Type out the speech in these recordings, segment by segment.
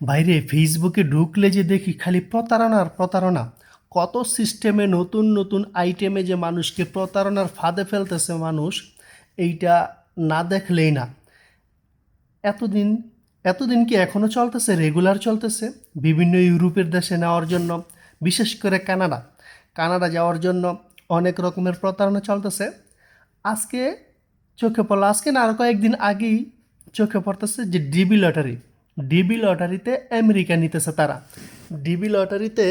বাইরে ফেসবুকে ঢুকলে যে দেখি খালি প্রতারণার প্রতারণা। কত সিস্টেমে নতুন নতুন আইটেমে যে মানুষকে প্রতারণার ফাঁদে ফেলতেছে মানুষ, এইটা না দেখলেই না। এতদিন এতদিন কি এখনও চলতেছে? রেগুলার চলতেছে? বিভিন্ন ইউরোপের দেশে নেওয়ার জন্য, বিশেষ করে কানাডা। কানাডা যাওয়ার জন্য অনেক রকমের প্রতারণা চলতেছে। আজকে চোখে পড়ল, আজকে না আরও কয়েকদিন আগেই চোখে পড়তেছে যে ডিবি লটারি। ডিবি লটারিতে আমেরিকা নিতেছে তারা। ডিবি লটারিতে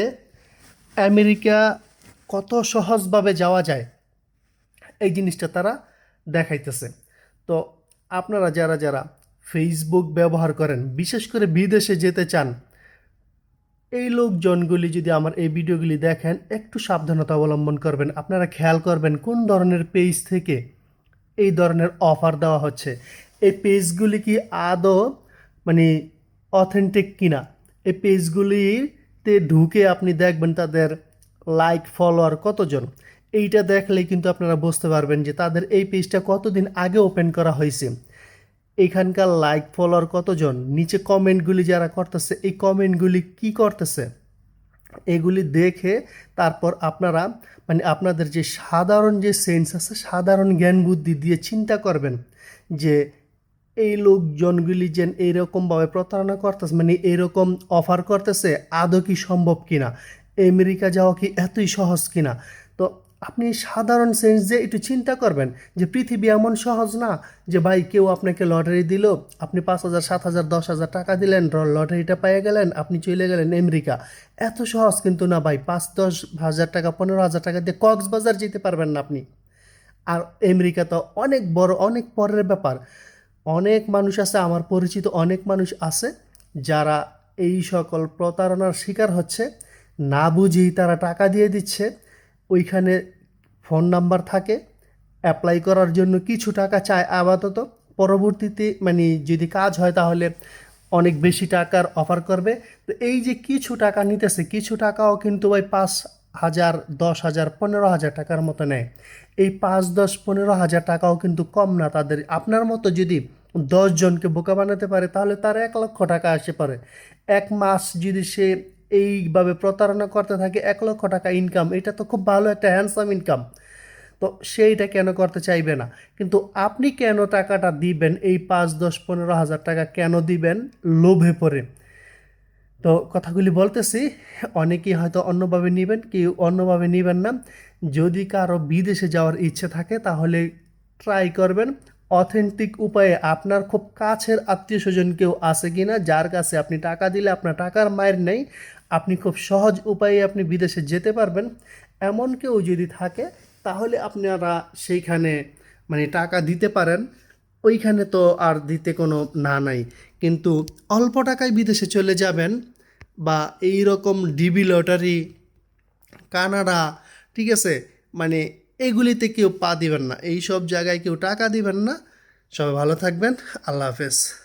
আমেরিকা কত সহজভাবে যাওয়া যায়, এই জিনিসটা তারা দেখাইতেছে। তো আপনারা যারা যারা ফেসবুক ব্যবহার করেন, বিশেষ করে বিদেশে যেতে চান, এই লোকজনগুলি যদি আমার এই ভিডিওগুলি দেখেন, একটু সাবধানতা অবলম্বন করবেন। আপনারা খেয়াল করবেন কোন ধরনের পেজ থেকে এই ধরনের অফার দেওয়া হচ্ছে। এই পেজগুলি কি আদৌ মানে অথেন্টিক কিনা, এই পেজগুলিতে ঢুকে আপনি দেখবেন তাদের লাইক ফলোয়ার কতজন। এইটা দেখলেই কিন্তু আপনারা বুঝতে পারবেন যে তাদের এই পেজটা কতদিন আগে ওপেন করা হয়েছে। এখানকার লাইক ফলোয়ার কতজন, নিচে কমেন্টগুলি যারা করতেছে, এই কমেন্টগুলি কি করতেছে? এগুলি দেখে তারপর আপনারা মানে আপনাদের যে সাধারণ যে সেন্স আছে, সাধারণ জ্ঞান বুদ্ধি দিয়ে চিন্তা করবেন যে এই লোকজনগুলি যেন এইরকমভাবে প্রতারণা করতেছে মানে এরকম অফার করতেছে, আদৌ কি সম্ভব কিনা? আমেরিকা যাওয়া কি এতই সহজ কিনা? তো আপনি সাধারণ সেন্স যে একটু চিন্তা করবেন যে পৃথিবী এমন সহজ না যে ভাই কেউ আপনাকে লটারি দিল, আপনি পাঁচ হাজার, সাত হাজার, দশ হাজার টাকা দিলেন লটারিটা পেয়ে গেলেন, আপনি চলে গেলেন আমেরিকা। এত সহজ কিন্তু না ভাই, পাঁচ, দশ হাজার টাকা, পনেরো হাজার টাকা দিয়ে কক্সবাজার যেতে পারবেন না আপনি। আর আমেরিকা তো অনেক বড়, অনেক পরের ব্যাপার। অনেক মানুষ আছে, আমার পরিচিত অনেক মানুষ আছে, যারা এই সকল প্রতারণার শিকার হচ্ছে। না বুঝেই তারা টাকা দিয়ে দিচ্ছে। ওইখানে ফোন নাম্বার থাকে। অ্যাপ্লাই করার জন্য কিছু টাকা চায় আপাতত। পরবর্তীতে মানে যদি কাজ হয় তাহলে অনেক বেশি টাকার অফার করবে। তো এই যে কিছু টাকা নিতেছে, কিছু টাকাও কিন্তু ওই পাঁচ হাজার, দশ হাজার, পনেরো হাজার টাকার মতো নেয়। এই পাঁচ, দশ, পনেরো হাজার টাকাও কিন্তু কম না তাদের। আপনার মতো যদি জনকে বোকা বানাতে পারে, তাহলে তার এক লক্ষ টাকা আসে পারে। এক মাস যদি সে এইভাবে প্রতারণা করতে থাকে, এক লক্ষ টাকা ইনকাম এটা তো খুব ভালো একটা হ্যান্ডসাম ইনকাম তো সেইটা কেন করতে চাইবে না? কিন্তু আপনি কেন টাকাটা দিবেন, এই পাঁচ, দশ, পনেরো হাজার টাকা কেন দিবেন? লোভে পড়ে। তো কথাগুলি বলতেছি, অনেকেই হয়তো অন্যভাবে নেবেন, কেউ অন্যভাবে নেবেন না। যদি কারও বিদেশে যাওয়ার ইচ্ছে থাকে, তাহলে ট্রাই করবেন। অথেন্টিক উপায়ে আপনার খুব কাছের আত্মীয় স্বজন কেউ আছে কি না যার কাছে আপনি টাকা দিলে আপনার টাকার মায়ের নেই, আপনি খুব সহজ উপায়ে আপনি বিদেশে যেতে পারবেন। এমন কেউ যদি থাকে, তাহলে আপনারা সেইখানে মানে টাকা দিতে পারেন। ওইখানে তো আর দিতে কোনো না নাই। কিন্তু অল্প টাকায় বিদেশে চলে যাবেন বা এই রকম ডিবি লটারি, কানাডা, ঠিক আছে? মানে এগুলিতে কেউ পা দিবেন না। এই সব জায়গায় কেউ টাকা দিবেন না। সবাই ভালো থাকবেন। আল্লাহ হাফেজ।